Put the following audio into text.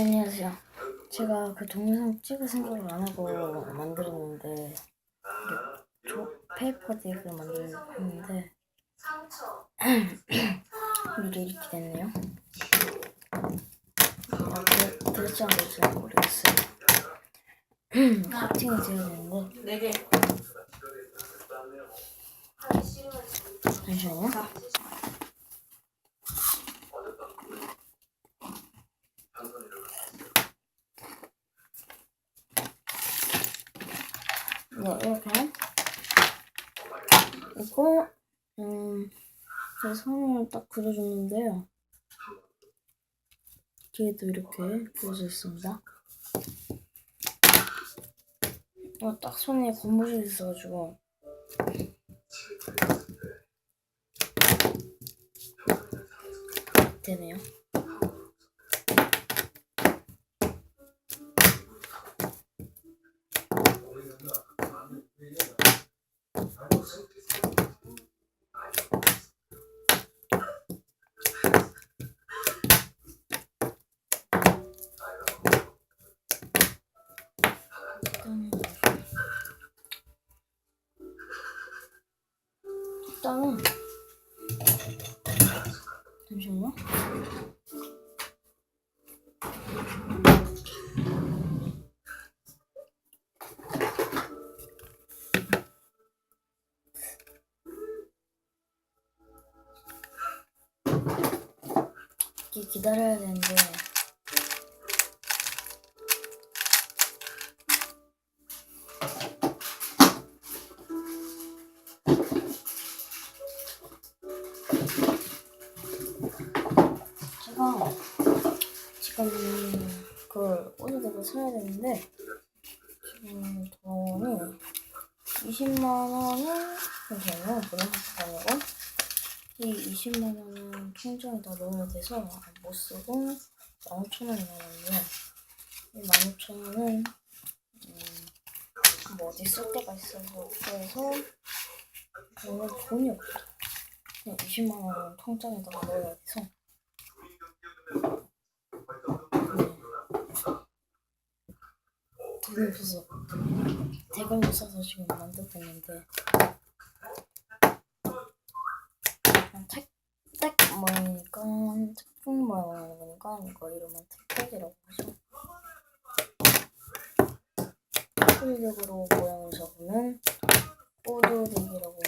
안녕하세요. 제가 그 동영상 찍을 생각을 안 하고 만들었는데 그 조, 페이퍼 딕을 만들었는데 이게 이렇게 됐네요. 아, 그, 될지 안 될지 모르겠어요. 커팅이 되어야 되는데 네 개. 잠시만요. 네, 이렇게. 이거, 음, 제 손을 딱 그려줬는데요. 뒤에도 이렇게 그려져 있습니다. 어, 딱 손에 고무줄이 있어가지고. 되네요. 일단은 잠시만요. 기다려야 되는데 제가 지금 그걸 오늘도 사야 되는데 지금 돈이 20만 원을 보내셨을 아니고 이 20만 원은 통장에다 넣어야 돼서 못 쓰고 15,000원이 남았네요. 이 15,000원은 음, 뭐 어디 쓸 데가 있어서 그래서 오늘 돈이 없다. 그냥 20만 원은 통장에다가 넣어야 돼서. 돈이 없어서. 못 사서 지금 만들고 있는데. 책 모양이니까 책봉 모양이니까 이거 이름은 택백이라고 하죠 실력으로 모양을 적으면 꼬도둑이라고